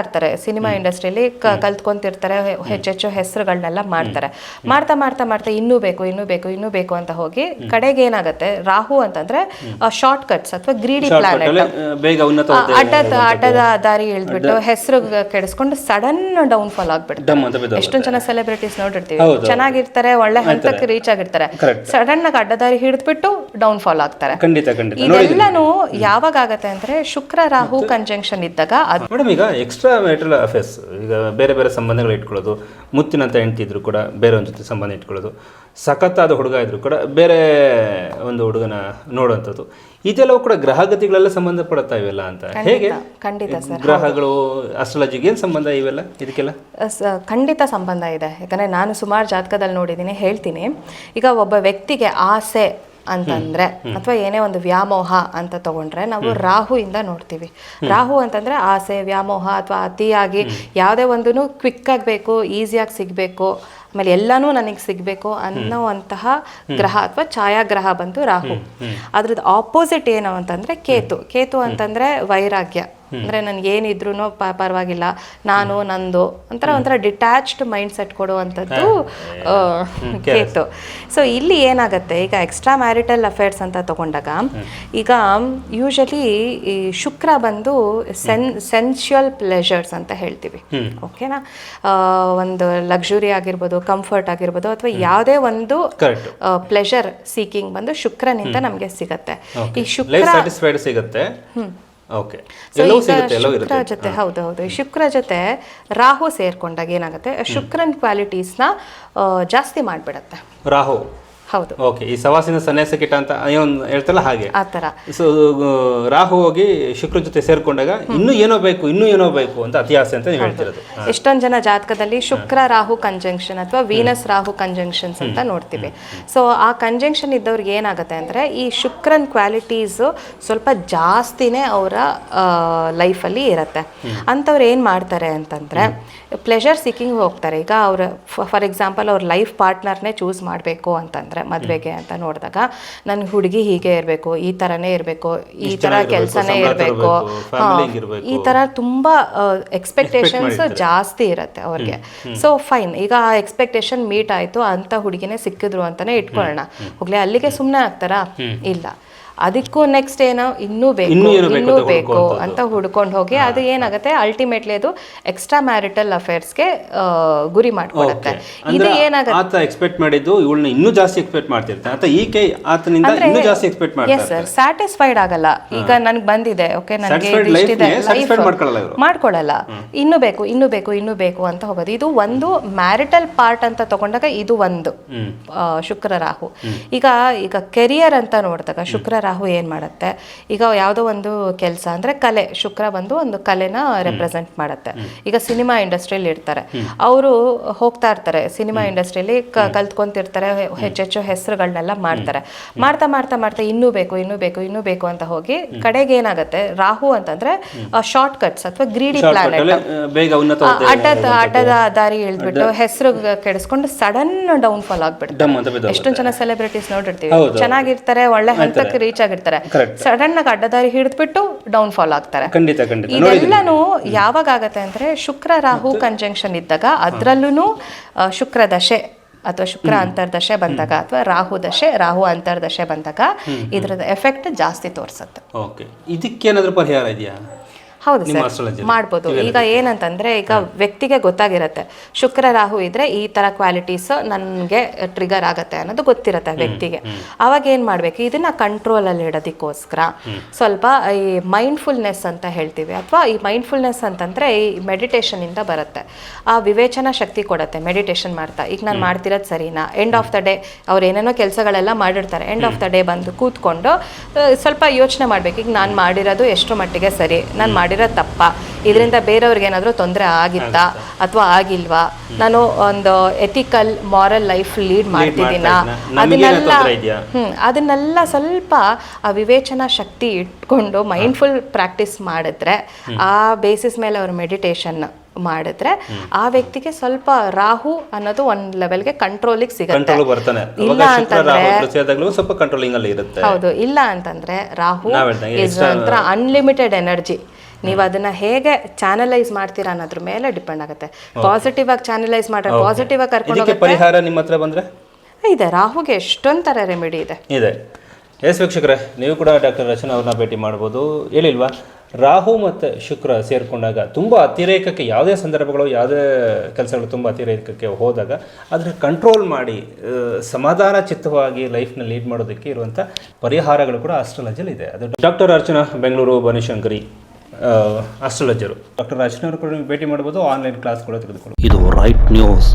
ಇರ್ತಾರೆ. ಸಿನಿಮಾ ಇಂಡಸ್ಟ್ರಿಯಲ್ಲಿ ಕಲ್ತ್ಕೊಂತಿರ್ತಾರೆ. ಹೆಚ್ಚೆಚ್ಚು ಹೆಸರುಗಳನ್ನೆಲ್ಲ ಮಾಡ್ತಾರೆ. ಮಾಡ್ತಾ ಮಾಡ್ತಾ ಮಾಡ್ತಾ ಇನ್ನೂ ಬೇಕು ಇನ್ನೂ ಬೇಕು ಇನ್ನೂ ಬೇಕು ಅಂತ ಹೋಗಿ ಕಡೆಗೆ ಏನಾಗುತ್ತೆ? ರಾಹು ಅಂತಂದ್ರೆ ಶಾರ್ಟ್ ಕಟ್ಸ್ ಅಥವಾ ಗ್ರೀಡಿ ಪ್ಲಾನೆಟ್ ಅಡ್ಡದ ಅಡ್ಡದ ದಾರಿ ಇಳಿದ್ಬಿಟ್ಟು ಹೆಸರು ಕೆಡಿಸ್ಕೊಂಡು ಸಡನ್ ಡೌನ್ ಫಾಲ್ ಆಗ್ಬಿಡುತ್ತೆ ಎಷ್ಟೊಂದ್ ಜನ ಸೆಲೆಬ್ರಿಟೀಸ್ ನೋಡಿರ್ತೀವಿ. ಚೆನ್ನಾಗಿರ್ತಾರೆ ಒಳ್ಳೆ ಹಂತಕ್ಕೆ ರೀಚ್ ಆಗಿರ್ತಾರೆ. ಸಡನ್ ಆಗಿ ಅಡ್ಡ ದಾರಿ ಹಿಡಿದ್ಬಿಟ್ಟು ಡೌನ್ ಫಾಲ್ ಆಗ್ತಾರೆ ಇದೆಲ್ಲಾನು ಯಾವಾಗ ಆಗತ್ತೆ ಅಂದ್ರೆ ಶುಕ್ರ ರಾಹು ಕಂಜಂಕ್ಷನ್ ಇದ್ದಾಗ ಅದ್ ಮೇಡಮ್ ಈಗ ಎಕ್ಸ್ಟ್ರಾ ಮೆಟ್ರಲ್ ಅಫೇರ್ಸ್ ಈಗ ಬೇರೆ ಬೇರೆ ಸಂಬಂಧಗಳು ಇಟ್ಕೊಳ್ಳೋದು ಮುತ್ತಿನಂತ ಹೆಂಡತಿ ಇದ್ರು ಕೂಡ ಒಂದು ಜೊತೆ ಸಂಬಂಧ ಇಟ್ಕೊಳ್ಳೋದು ಸಖತ್ತಾದ ಹುಡುಗ ಇದ್ರು ಕೂಡ ಬೇರೆ ಒಂದು ಹುಡುಗನ ನೋಡುವಂಥದ್ದು. ಇದೆಲ್ಲವೂ ಕೂಡ ಗ್ರಹಗತಿಗಳೆಲ್ಲ ಸಂಬಂಧಪಡುತ್ತಾ ಇವೆಲ್ಲ ಅಂತ. ಹೇಗೆ? ಖಂಡಿತ ಸರ್ ಗ್ರಹಗಳು ಅಸ್ಟ್ರಾಲಜಿಗೆ ಏನು ಸಂಬಂಧ ಇವೆಲ್ಲ ಇದಕ್ಕೆಲ್ಲ? ಖಂಡಿತ ಸಂಬಂಧ ಇದೆ. ಯಾಕಂದರೆ ನಾನು ಸುಮಾರು ಜಾತಕದಲ್ಲಿ ನೋಡಿದ್ದೀನಿ ಹೇಳ್ತೀನಿ. ಈಗ ಒಬ್ಬ ವ್ಯಕ್ತಿಗೆ ಆಸೆ ಅಂತಂದ್ರೆ ಅಥವಾ ಏನೇ ಒಂದು ವ್ಯಾಮೋಹ ಅಂತ ತಗೊಂಡ್ರೆ ನಾವು ರಾಹು ಇಂದ ನೋಡ್ತೀವಿ. ರಾಹು ಅಂತಂದ್ರೆ ಆಸೆ ವ್ಯಾಮೋಹ ಅಥವಾ ಅತಿಯಾಗಿ ಯಾವುದೇ ಒಂದು ಕ್ವಿಕ್ ಆಗಬೇಕು ಈಸಿಯಾಗಿ ಸಿಗಬೇಕು ಆಮೇಲೆ ಎಲ್ಲಾನು ನನಗೆ ಸಿಗಬೇಕು ಅನ್ನೋವಂತಹ ಗ್ರಹ ಅಥವಾ ಛಾಯಾಗ್ರಹ ಬಂದು ರಾಹು. ಅದ್ರದ್ದು ಆಪೋಸಿಟ್ ಏನು ಅಂತಂದ್ರೆ ಕೇತು. ಕೇತು ಅಂತಂದ್ರೆ ವೈರಾಗ್ಯ. ಅಂದ್ರೆ ನನ್ಗೆ ಏನಿದ್ರು ಪರವಾಗಿಲ್ಲ. ನಾನು ನಂದು ಒಂಥರ ಒಂಥರ ಡಿಟ್ಯಾಚ್ಡ್ ಮೈಂಡ್ ಸೆಟ್ ಕೊಡುವಂಥದ್ದು ಕೇತು. ಸೊ ಇಲ್ಲಿ ಏನಾಗುತ್ತೆ ಈಗ ಎಕ್ಸ್ಟ್ರಾ ಮ್ಯಾರಿಟಲ್ ಅಫೇರ್ಸ್ ಅಂತ ತಗೊಂಡಾಗ ಈಗ ಯೂಶಲಿ ಈ ಶುಕ್ರ ಬಂದು ಸೆನ್ ಸೆನ್ಶುಯಲ್ ಪ್ಲೆಷರ್ಸ್ ಅಂತ ಹೇಳ್ತೀವಿ. ಓಕೆನಾ? ಒಂದು ಲಕ್ಸುರಿ ಆಗಿರ್ಬೋದು ಕಂಫರ್ಟ್ ಆಗಿರ್ಬೋದು ಅಥವಾ ಯಾವುದೇ ಒಂದು ಪ್ಲೆಷರ್ ಸೀಕಿಂಗ್ ಬಂದು ಶುಕ್ರನಿಂದ ನಮಗೆ ಸಿಗತ್ತೆ. ಈ ಶುಕ್ರ ಸಿಗುತ್ತೆ. ಓಕೆ So ಎಲ್ಲವೂ ಸಿಗುತ್ತೆ ಎಲ್ಲವೂ ಶುಕ್ರ ಇರುತ್ತೆ. ಜೊತೆ ಹೌದು ಹೌದು. ಈ ಶುಕ್ರ ಜೊತೆ ರಾಹು ಸೇರ್ಕೊಂಡಾಗ ಏನಾಗುತ್ತೆ? ಶುಕ್ರನ್ ಕ್ವಾಲಿಟೀಸ್ನ ಜಾಸ್ತಿ ಮಾಡಿಬಿಡತ್ತೆ. ರಾಹು. ಹೌದು. ಓಕೆ ಈ ಸವಾಸಿನ ಸನ್ಯಾಸ ಕಿಟ ಅಂತ ಹೇಳ್ತಲ್ಲ ಹಾಗೆ. ಆ ಥರ. ಸೊ ರಾಹು ಹೋಗಿ ಶುಕ್ರ ಜೊತೆ ಸೇರ್ಕೊಂಡಾಗ ಇನ್ನೂ ಏನೋ ಬೇಕು ಇನ್ನೂ ಏನೋ ಬೇಕು ಅಂತ ಅತಿ ಅಂತ ನೀವು ಹೇಳ್ತಿರೋದು. ಎಷ್ಟೊಂದು ಜನ ಜಾತಕದಲ್ಲಿ ಶುಕ್ರ ರಾಹು ಕಂಜಂಕ್ಷನ್ ಅಥವಾ ವೀನಸ್ ರಾಹು ಕಂಜಂಕ್ಷನ್ಸ್ ಅಂತ ನೋಡ್ತೀವಿ. ಸೊ ಆ ಕಂಜಂಕ್ಷನ್ ಇದ್ದವ್ರಿಗೆ ಏನಾಗುತ್ತೆ ಅಂದ್ರೆ ಈ ಶುಕ್ರನ್ ಕ್ವಾಲಿಟೀಸ್ ಸ್ವಲ್ಪ ಜಾಸ್ತಿನೇ ಅವರ ಲೈಫಲ್ಲಿ ಇರುತ್ತೆ. ಅಂಥವ್ರು ಏನು ಮಾಡ್ತಾರೆ ಅಂತಂದ್ರೆ ಪ್ಲೆಷರ್ ಸಿಕ್ಕಿಂಗ್ ಹೋಗ್ತಾರೆ. ಈಗ ಅವ್ರ ಫಾರ್ ಎಕ್ಸಾಂಪಲ್ ಅವ್ರ ಲೈಫ್ ಪಾರ್ಟ್ನರ್ನೇ ಚೂಸ್ ಮಾಡಬೇಕು ಅಂತಂದರೆ ಮದುವೆಗೆ ಅಂತ ನೋಡಿದಾಗ ನನ್ನ ಹುಡುಗಿ ಹೀಗೆ ಇರಬೇಕು ಈ ಥರನೇ ಇರಬೇಕು ಈ ಥರ ಕೆಲಸನೇ ಇರಬೇಕು. ಈ ಥರ ತುಂಬಾ ಎಕ್ಸ್ಪೆಕ್ಟೇಷನ್ಸ್ ಜಾಸ್ತಿ ಇರುತ್ತೆ ಅವ್ರಿಗೆ. ಸೊ ಫೈನ್ ಈಗ ಆ ಎಕ್ಸ್ಪೆಕ್ಟೇಷನ್ ಮೀಟ್ ಆಯ್ತು ಅಂತ ಹುಡುಗಿನೇ ಸಿಕ್ಕಿದ್ರು ಅಂತಾನೆ ಇಟ್ಕೊಳ್ಳೋಣ ಹೋಗ್ಲಿ ಅಲ್ಲಿಗೆ ಸುಮ್ಮನೆ ಆಗ್ತಾರಾ? ಇಲ್ಲ. ಅದಕ್ಕೂ ನೆಕ್ಸ್ಟ್ ಏನೋ ಇನ್ನೂ ಬೇಕು ಇನ್ನೂ ಬೇಕು ಅಂತ ಹುಡ್ಕೊಂಡು ಹೋಗಿ ಅದು ಏನಾಗುತ್ತೆ ಅಲ್ಟಿಮೇಟ್ಲಿ ಅದು ಎಕ್ಸ್ಟ್ರಾ ಮ್ಯಾರಿಟಲ್ ಅಫೇರ್ಸ್ಗೆ ಗುರಿ ಮಾಡ್ಕೊಡುತ್ತೆ. ಇದು ಏನಾಗುತ್ತೆ? ಆತ ಎಕ್ಸ್ಪೆಕ್ಟ್ ಮಾಡಿದ್ದು ಇವಳನ್ನ ಇನ್ನೂ ಜಾಸ್ತಿ ಎಕ್ಸ್ಪೆಕ್ಟ್ ಮಾಡ್ತಿರ್ತಾರೆ ಆತ ಈಕೆ ಆತನಿಂದ ಇನ್ನೂ ಜಾಸ್ತಿ ಎಕ್ಸ್ಪೆಕ್ಟ್ ಮಾಡ್ತಾರೆ ಎಸ್ ಸರ್ ಸ್ಯಾಟಿಸ್ಫೈಡ್ ಆಗಲ್ಲ. ಈಗ ನನಗೆ ಬಂದಿದೆ ಓಕೆ ನನಗೆ ಇಷ್ಟಿದೆ life ಮಾಡ್ಕೊಳ್ಳಲ್ಲ ಇನ್ನೂ ಬೇಕು ಇನ್ನೂ ಬೇಕು ಇನ್ನೂ ಬೇಕು ಅಂತ ಹೋಗೋದು. ಇದು ಒಂದು ಮ್ಯಾರಿಟಲ್ ಪಾರ್ಟ್ ಅಂತ ತಗೊಂಡಾಗ ಇದು ಒಂದು ಶುಕ್ರ ರಾಹು. ಈಗ ಈಗ ಕೆರಿಯರ್ ಅಂತ ನೋಡಿದಾಗ ಶುಕ್ರ ರಾಹು ಏನು ಮಾಡುತ್ತೆ? ಈಗ ಯಾವುದೋ ಒಂದು ಕೆಲಸ ಅಂದ್ರೆ ಕಲೆ ಶುಕ್ರ ಬಂದು ಒಂದು ಕಲೆನ ರೆಪ್ರೆಸೆಂಟ್ ಮಾಡುತ್ತೆ. ಈಗ ಸಿನಿಮಾ ಇಂಡಸ್ಟ್ರಿಯಲ್ಲಿ ಇರ್ತಾರೆ. ಅವರು ಹೋಗ್ತಾ ಇರ್ತಾರೆ ಸಿನಿಮಾ ಇಂಡಸ್ಟ್ರಿಯಲ್ಲಿ ಕಲ್ತ್ಕೊಂತಿರ್ತಾರೆ ಹೆಚ್ಚೆಚ್ಚು ಹೆಸರುಗಳನ್ನೆಲ್ಲ ಮಾಡ್ತಾರೆ. ಮಾಡ್ತಾ ಮಾಡ್ತಾ ಮಾಡ್ತಾ ಇನ್ನೂ ಬೇಕು ಇನ್ನೂ ಬೇಕು ಇನ್ನೂ ಬೇಕು ಅಂತ ಹೋಗಿ ಕಡೆಗೆ ಏನಾಗುತ್ತೆ? ರಾಹು ಅಂತಂದ್ರೆ ಶಾರ್ಟ್ ಕಟ್ಸ್ ಅಥವಾ ಗ್ರೀಡಿ ಪ್ಲಾನೆಟ್ ಅಡ್ಡದ ಅಡ್ಡದ ದಾರಿ ಇಳಿದ್ಬಿಟ್ಟು ಹೆಸರು ಕೆಡಿಸ್ಕೊಂಡು ಸಡನ್ ಡೌನ್ ಫಾಲ್ ಆಗ್ಬಿಡುತ್ತೆ ಎಷ್ಟೊಂದು ಜನ ಸೆಲೆಬ್ರಿಟೀಸ್ ನೋಡಿರ್ತೀವಿ. ಚೆನ್ನಾಗಿರ್ತಾರೆ ಒಳ್ಳೆ ಹಂತಕ್ಕೆ ರೀಚ್ ಆಗಿರ್ತಾರೆ ಸಡನ್ ಆಗಿ ಅಡ್ಡದಾರಿ ಹಿಡಿದ್ಬಿಟ್ಟು ಡೌನ್ ಫಾಲ್ ಆಗ್ತಾರೆ ಇದೆಲ್ಲಾನು ಯಾವಾಗ ಆಗತ್ತೆ ಅಂದ್ರೆ ಶುಕ್ರ ರಾಹು ಕಂಜಂಕ್ಷನ್ ಇದ್ದಾಗ ಅದ್ರಲ್ಲೂ ಶುಕ್ರ ದಶೆ ಅಥವಾ ಶುಕ್ರ ಅಂತರ್ದಶೆ ಬಂದಾಗ ಅಥವಾ ರಾಹು ದಶೆ ರಾಹು ಅಂತರ್ದಶೆ ಬಂದಾಗ ಇದ್ರದ ಎಫೆಕ್ಟ್ ಜಾಸ್ತಿ ತೋರಿಸುತ್ತೆ. ಓಕೆ ಇದಕ್ಕೇನಾದ್ರೂ ಪರಿಹಾರ ಇದೆಯಾ? ಹೌದು ನಿಮ್ಮ ಸರ್. astrology ಮಾಡ್ಬೋದು. ಈಗ ಏನಂತಂದ್ರೆ ಈಗ ವ್ಯಕ್ತಿಗೆ ಗೊತ್ತಾಗಿರತ್ತೆ. ಶುಕ್ರ ರಾಹು ಇದ್ರೆ ಈ ತರ ಕ್ವಾಲಿಟೀಸ್ ನನ್ಗೆ ಟ್ರಿಗರ್ ಆಗತ್ತೆ ಅನ್ನೋದು ಗೊತ್ತಿರತ್ತೆ ವ್ಯಕ್ತಿಗೆ. ಅವಾಗ ಏನ್ ಮಾಡ್ಬೇಕು? ಇದನ್ನ ಕಂಟ್ರೋಲ್ ಅಲ್ಲಿ ಇಡೋದಕ್ಕೋಸ್ಕರ ಸ್ವಲ್ಪ ಈ ಮೈಂಡ್ಫುಲ್ನೆಸ್ ಅಂತ ಹೇಳ್ತೀವಿ. ಅಥವಾ ಈ ಮೈಂಡ್ಫುಲ್ನೆಸ್ ಅಂತಂದ್ರೆ ಈ ಮೆಡಿಟೇಷನ್ ಇಂದ ಬರುತ್ತೆ. ಆ ವಿವೇಚನಾ ಶಕ್ತಿ ಕೊಡತ್ತೆ ಮೆಡಿಟೇಷನ್ ಮಾಡ್ತಾ. ಈಗ ನಾನು ಮಾಡ್ತಿರೋದು ಸರಿನಾ? ಎಂಡ್ ಆಫ್ ದ ಡೇ ಅವ್ರು ಏನೇನೋ ಕೆಲಸಗಳೆಲ್ಲ ಮಾಡಿರ್ತಾರೆ. ಎಂಡ್ ಆಫ್ ದ ಡೇ ಬಂದು ಕೂತ್ಕೊಂಡು ಆ, ಸ್ವಲ್ಪ ಯೋಚನೆ ಮಾಡ್ಬೇಕು. ಈಗ ನಾನು ಮಾಡಿರೋದು ಎಷ್ಟು ಮಟ್ಟಿಗೆ ಸರಿ. ನಾನು ಮಾಡಿರೋ ತಪ್ಪ. ಇದರಿಂದ ಬೇರೆಯವ್ರಿಗೆ ಏನಾದರೂ ತೊಂದರೆ ಆಗಿತ್ತಾ? ಅಥವಾ ಆಗಿಲ್ವಾ? ನಾನು ಒಂದು ಎಥಿಕಲ್ ಮಾರಲ್ ಲೈಫ್ ಲೀಡ್ ಮಾಡ್ತಿದ್ದೀನ? ಅದನ್ನೆಲ್ಲ ಹ್ಞೂ? ಅದನ್ನೆಲ್ಲ ಸ್ವಲ್ಪ ಆ ವಿವೇಚನಾ ಶಕ್ತಿ ಇಟ್ಕೊಂಡು ಮೈಂಡ್ಫುಲ್ ಪ್ರಾಕ್ಟೀಸ್ ಮಾಡಿದ್ರೆ ಆ ಬೇಸಿಸ್ ಮೇಲೆ ಅವ್ರ ಮೆಡಿಟೇಷನ್ ಮಾಡಿದ್ರೆ ಆ ವ್ಯಕ್ತಿಗೆ ಸ್ವಲ್ಪ ರಾಹು ಅನ್ನೋದು ಒಂದ್ ಲೆವೆಲ್ಗೆ ಕಂಟ್ರೋಲಿಗೆ ಸಿಗುತ್ತೆ. ಇಲ್ಲ ಅಂತಂದ್ರೆ ರಾಹು ಪ್ರತಿಯಾದಾಗಲೂ ಸ್ವಲ್ಪ ಕಂಟ್ರೋಲಿಂಗ್ ಅಲ್ಲಿ ಇರುತ್ತೆ. ಹೌದು ಇಲ್ಲ ಅಂತಂದ್ರೆ ರಾಹು ಅನ್ಲಿಮಿಟೆಡ್ ಎನರ್ಜಿ ನೀವು ಅದನ್ನ ಹೇಗೆ ಚಾನಲೈಸ್ ಮಾಡ್ತೀರಾ ಅನ್ನೋದ್ರ ಮೇಲೆ ಡಿಪೆಂಡ್ ಆಗುತ್ತೆ. ಪಾಸಿಟಿವ್ ಆಗಿ ಚಾನಲೈಸ್ ಮಾಡ್ರೆ ಪಾಸಿಟಿವ್ ಆಗಿ ಕರ್ಕೊಂಡು ಪರಿಹಾರ ನಿಮ್ಮ ಹತ್ರ ಬಂದ್ರೆ? ಇದೆ ರಾಹುಗೆ ಎಷ್ಟೊಂದು ಥರ ರೆಮಿಡಿ ಇದೆ. ಇದೆ. ಎಸ್ ವೀಕ್ಷಕರೇ ನೀವು ಕೂಡ ಡಾಕ್ಟರ್ ರಚನಾ ಅವ್ರನ್ನ ಭೇಟಿ ಮಾಡ್ಬೋದು. ಹೇಳಿಲ್ವಾ? ರಾಹು ಮತ್ತು ಶುಕ್ರ ಸೇರಿಕೊಂಡಾಗ ತುಂಬ ಅತಿರೇಕಕ್ಕೆ ಯಾವುದೇ ಸಂದರ್ಭಗಳು ಯಾವುದೇ ಕೆಲಸಗಳು ತುಂಬ ಅತಿರೇಕಕ್ಕೆ ಹೋದಾಗ ಅದನ್ನು ಕಂಟ್ರೋಲ್ ಮಾಡಿ ಸಮಾಧಾನ ಚಿತ್ತವಾಗಿ ಲೈಫ್ನ ಲೀಡ್ ಮಾಡೋದಕ್ಕೆ ಇರುವಂಥ ಪರಿಹಾರಗಳು ಕೂಡ ಆಸ್ಟ್ರಾಲಜಿಯಲ್ಲಿ ಇದೆ. ಅದು ಡಾಕ್ಟರ್ ಅರ್ಚನಾ ಬೆಂಗಳೂರು ಬನಶಂಕರಿ. ಆಸ್ಟ್ರಾಲಜರು ಡಾಕ್ಟರ್ ಅರ್ಚನಾ ಅವರು ಕೂಡ ಭೇಟಿ ಮಾಡ್ಬೋದು ಆನ್ಲೈನ್ ಕ್ಲಾಸ್ ಕೂಡ ತೆಗೆದುಕೊಳ್ಳಿ ಇದು ರೈಟ್ ನ್ಯೂಸ್